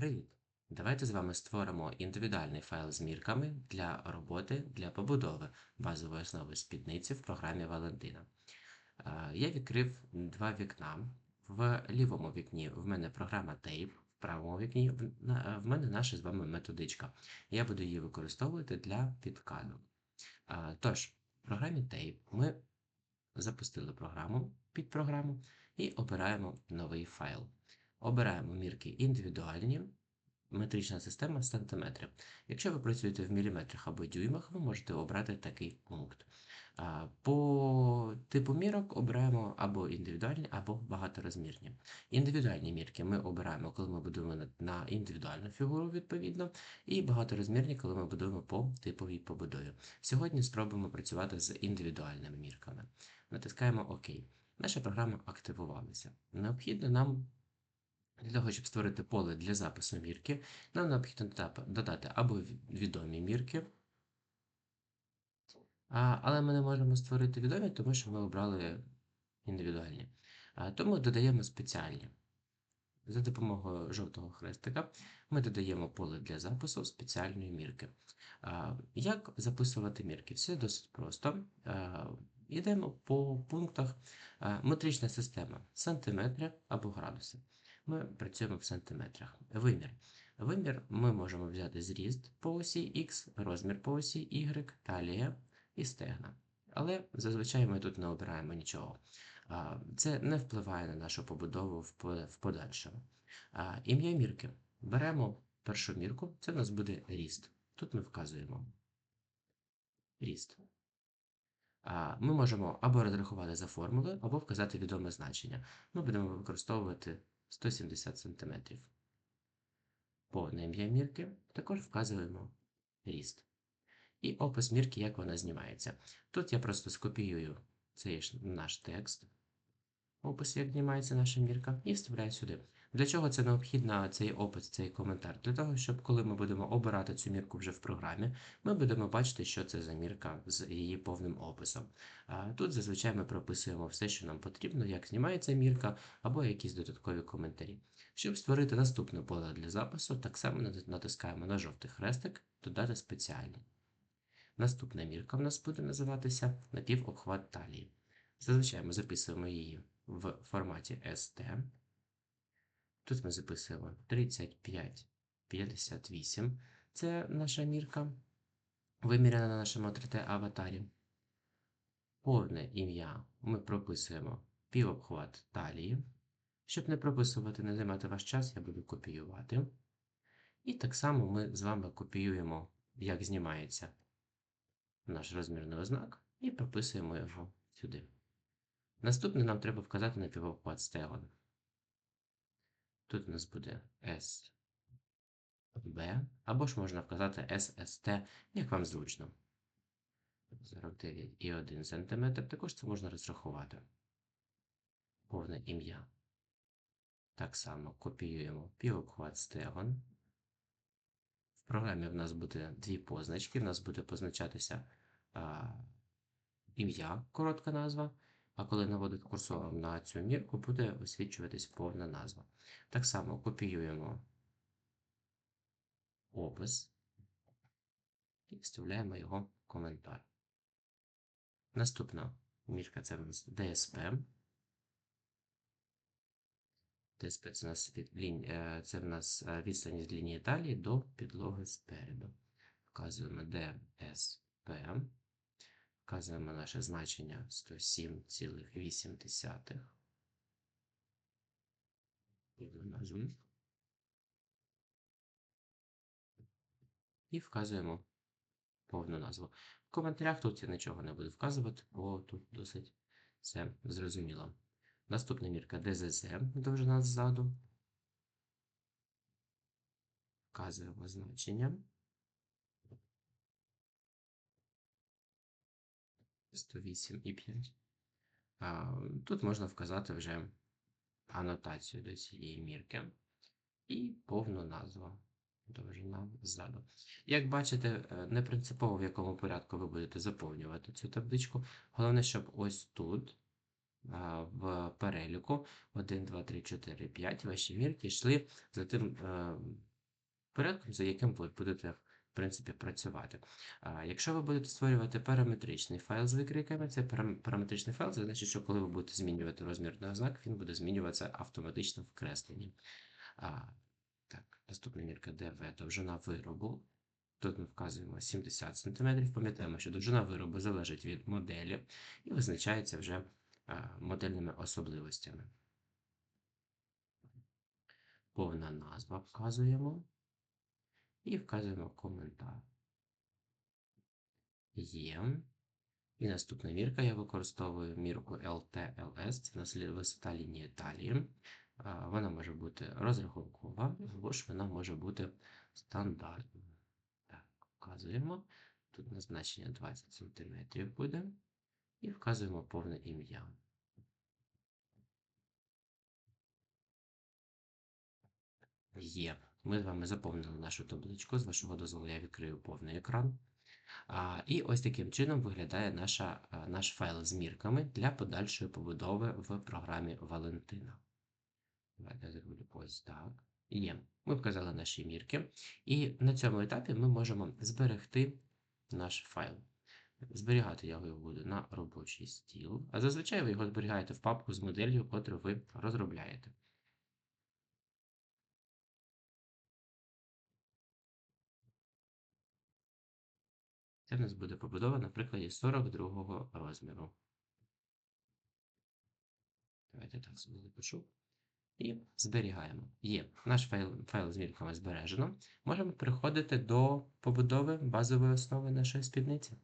Привіт! Давайте з вами створимо індивідуальний файл з мірками для роботи для побудови базової основи спідниці в програмі Валентина. Е, Я відкрив два вікна. В лівому вікні в мене програма Tape, в правому вікні в мене наша з вами методичка. Я буду її використовувати для підкаду. Е, Тож, в програмі Tape ми запустили програму під програму і обираємо новий файл. Обираємо мірки індивідуальні, метрична система сантиметри. Якщо ви працюєте в міліметрах або дюймах, ви можете обрати такий пункт. По типу мірок обираємо або індивідуальні, або багаторозмірні. Індивідуальні мірки ми обираємо, коли ми будуємо на- індивідуальну фігуру, відповідно, і багаторозмірні, коли ми будуємо по типовій побудові. Сьогодні спробуємо працювати з індивідуальними мірками. Натискаємо ОК. Наша програма активувалася. Необхідно нам для того, щоб створити поле для запису мірки, нам необхідно додати або відомі мірки, але ми не можемо створити відомі, тому що ми обрали індивідуальні. Тому додаємо спеціальні. За допомогою жовтого хрестика ми додаємо поле для запису спеціальної мірки. Як записувати мірки? Все досить просто. Йдемо по пунктах. Метрична система сантиметри або градуси. Ми працюємо в сантиметрах. Вимір. Вимір ми можемо взяти зріст по осі X, розмір по осі Y, талія і стегна. Але зазвичай ми тут не обираємо нічого. Це не впливає на нашу побудову в подальшому. Ім'я мірки. Беремо першу мірку, це в нас буде ріст. Тут ми вказуємо ріст. Ми можемо або розрахувати за формулою, або вказати відоме значення. Ми будемо використовувати 170 см. По ім'я мірки також вказуємо ріст. І опис мірки, як вона знімається. Тут я просто скопіюю цей наш текст, опис, як знімається наша мірка, і вставляю сюди. Для чого це необхідно цей опис, цей коментар? Для того, щоб коли ми будемо обирати цю мірку вже в програмі, ми будемо бачити, що це за мірка з її повним описом. Тут зазвичай ми прописуємо все, що нам потрібно, як знімається мірка, або якісь додаткові коментарі. Щоб створити наступне поле для запису, так само натискаємо на жовтий хрестик, додати спеціальний. Наступна мірка в нас буде називатися напівобхват талії. Зазвичай ми записуємо її в форматі ST. Тут ми записуємо 35-58. Це наша мірка, виміряна на нашому 3D аватарі. Повне ім'я ми прописуємо півобхват талії. Щоб не прописувати, не займати ваш час, я буду копіювати. І так само ми з вами копіюємо, як знімається наш розмірний ознак, і прописуємо його сюди. Наступне нам треба вказати на півобхват стегон. Тут у нас буде SB, або ж можна вказати SST, як вам зручно. 49,1 см. Також це можна розрахувати. Повне ім'я. Так само копіюємо півобхват стегон. В програмі в нас буде дві позначки. В нас буде позначатися ім'я, коротка назва. А коли наводити курсором на цю мірку, буде освічуватись повна назва. Так само копіюємо опис і вставляємо його в коментар. Наступна мірка це в нас DSP. DSP це в нас, е, е, відстань з лінії талії до підлоги спереду. Вказуємо DSP. Вказуємо наше значення 107,8. І вказуємо повну назву. В коментарях тут я нічого не буду вказувати, бо тут досить все зрозуміло. Наступна мірка ДЗЗ, довжина ззаду. Вказуємо значення. 108,5. А, Тут можна вказати вже анотацію до цієї мірки і повну назву. Довжина ззаду. Як бачите, е, не принципово в якому порядку ви будете заповнювати цю табличку. Головне, щоб ось тут, в переліку 1, 2, 3, 4, 5 ваші мірки йшли за тим е, порядком, за яким ви будете, в принципі, працювати. Якщо ви будете створювати параметричний файл з викриками, це параметричний файл, це значить, що коли ви будете змінювати розмір на знак, він буде змінюватися автоматично в кресленні. Так, наступна мірка DV, довжина виробу. Тут ми вказуємо 70 см. Пам'ятаємо, що довжина виробу залежить від моделі і визначається вже модельними особливостями. Повна назва вказуємо і вказуємо коментар. Є. І наступна мірка я використовую мірку LT-LS, це висота лінії талії. Вона може бути розрахункова, або ж вона може бути стандартною. Так, вказуємо. Тут назначення 20 см буде. І вказуємо повне ім'я. Є. Ми з вами заповнили нашу табличку. З вашого дозволу я відкрию повний екран. А, і ось таким чином виглядає наша, наш файл з мірками для подальшої побудови в програмі Валентина. Давайте я зроблю ось так. Є. Ми вказали наші мірки. І на цьому етапі ми можемо зберегти наш файл. Зберігати я його буду на робочий стіл, а зазвичай ви його зберігаєте в папку з моделлю, котру ви розробляєте. Це в нас буде побудова на прикладі 42 розміру. Давайте так запишу. І зберігаємо. Є. Наш файл, файл з мірками збережено. Можемо переходити до побудови базової основи нашої спідниці.